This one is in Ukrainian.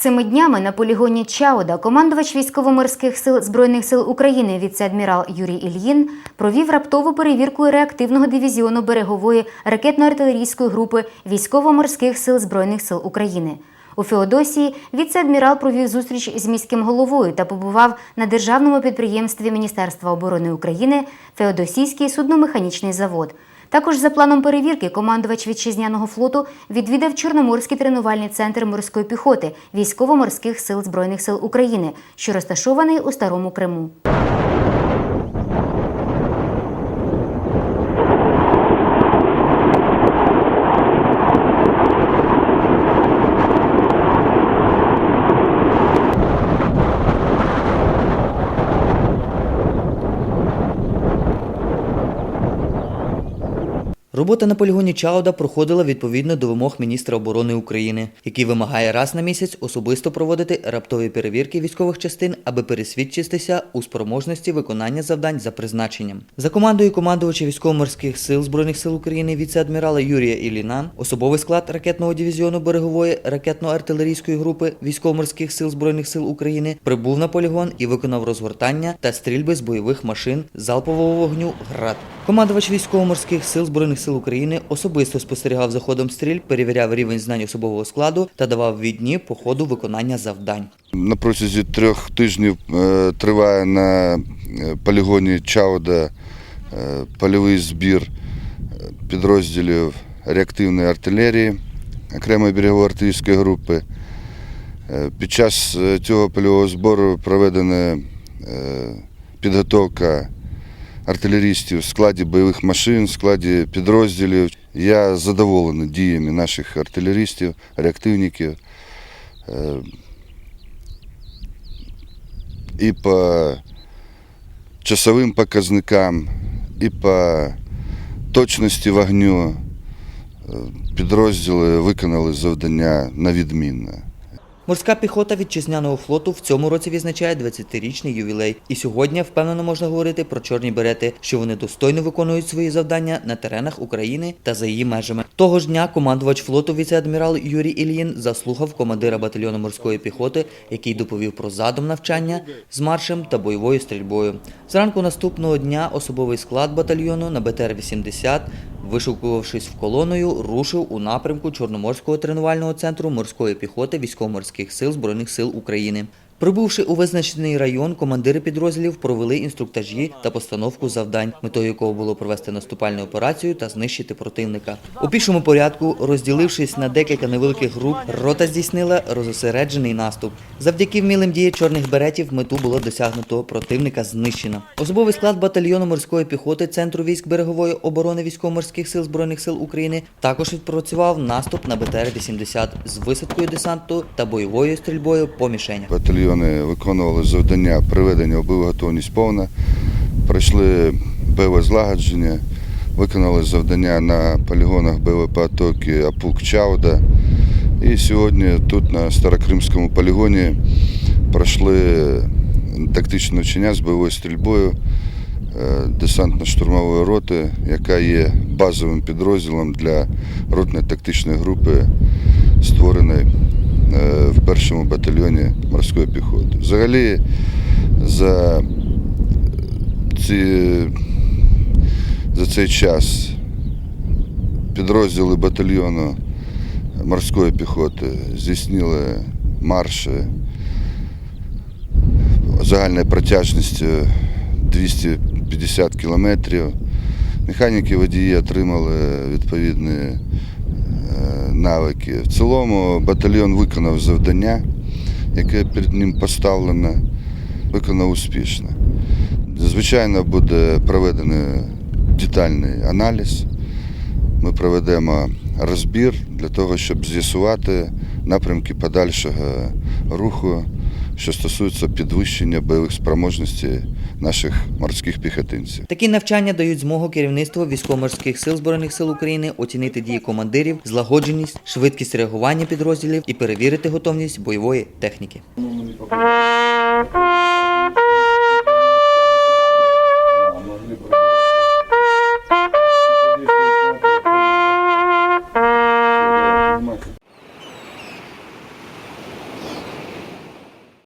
Цими днями на полігоні Чауда командувач військово-морських сил Збройних сил України віце-адмірал Юрій Ільїн провів раптову перевірку реактивного дивізіону берегової ракетно-артилерійської групи військово-морських сил Збройних сил України. У Феодосії віце-адмірал провів зустріч з міським головою та побував на державному підприємстві Міністерства оборони України Феодосійський судномеханічний завод. Також за планом перевірки командувач вітчизняного флоту відвідав Чорноморський тренувальний центр морської піхоти військово-морських сил Збройних сил України, що розташований у Старому Криму. Робота на полігоні Чауда проходила відповідно до вимог міністра оборони України, який вимагає раз на місяць особисто проводити раптові перевірки військових частин, аби пересвідчитися у спроможності виконання завдань за призначенням. За командою командувача військово-морських сил збройних сил України віце-адмірала Юрія Іліна, особовий склад ракетного дивізіону берегової ракетно-артилерійської групи військово-морських сил збройних сил України прибув на полігон і виконав розгортання та стрільби з бойових машин залпового вогню ГРАД. Командувач військово-морських сил збройних сил України особисто спостерігав за ходом стріль, перевіряв рівень знань особового складу та давав відні по ходу виконання завдань. На протязі трьох тижнів е, триває на е, полігоні Чауда е, польовий збір підрозділів реактивної артилерії окремої берегової артилерійської групи. Під час цього польового збору проведена підготовка артилерістів в складі бойових машин, в складі підрозділів. Я задоволений діями наших артилерістів, реактивників. Е, і по часовим показникам, і по точності вогню е, підрозділи виконали завдання на відмінно. Морська піхота вітчизняного флоту в цьому році відзначає 20-річний ювілей. І сьогодні впевнено можна говорити про чорні берети, що вони достойно виконують свої завдання на теренах України та за її межами. Того ж дня командувач флоту віце-адмірал Юрій Ільїн заслухав командира батальйону морської піхоти, який доповів про задум навчання з маршем та бойовою стрільбою. Зранку наступного дня особовий склад батальйону на БТР-80 Вишукувавшись в колоною, рушив у напрямку Чорноморського тренувального центру морської піхоти військово-морських сил Збройних сил України. Прибувши у визначений район, командири підрозділів провели інструктажі та постановку завдань, метою якого було провести наступальну операцію та знищити противника. У пішому порядку, розділившись на декілька невеликих груп, рота здійснила розосереджений наступ. Завдяки вмілим діям чорних беретів мету було досягнуто, противника знищено. Особовий склад батальйону морської піхоти Центру військ берегової оборони військово-морських сил Збройних сил України також відпрацював наступ на БТР-80 з висадкою десанту та бойовою стрільбою по мішенях. Батальйони виконували завдання приведення бойову готовність повна, пройшли бойове злагодження, виконали завдання на полігонах бойової потоки Апук Чауда. І сьогодні тут на Старокримському полігоні пройшли тактичне навчання з бойовою стрільбою е, десантно-штурмової роти, яка є базовим підрозділом для ротної тактичної групи, створеної в першому батальйоні морської піхоти. Взагалі за, ці, за цей час підрозділи батальйону морської піхоти здійснили марші загальною протяжністю 250 кілометрів. Механіки водії отримали відповідні е, навики. В цілому батальйон виконав завдання, яке перед ним поставлено, виконав успішно. Звичайно, буде проведений детальний аналіз. Ми проведемо розбір для того, щоб з'ясувати напрямки подальшого руху, що стосується підвищення бойових спроможностей наших морських піхотинців. Такі навчання дають змогу керівництву військово-морських сил Збройних сил України оцінити дії командирів, злагодженість, швидкість реагування підрозділів і перевірити готовність бойової техніки.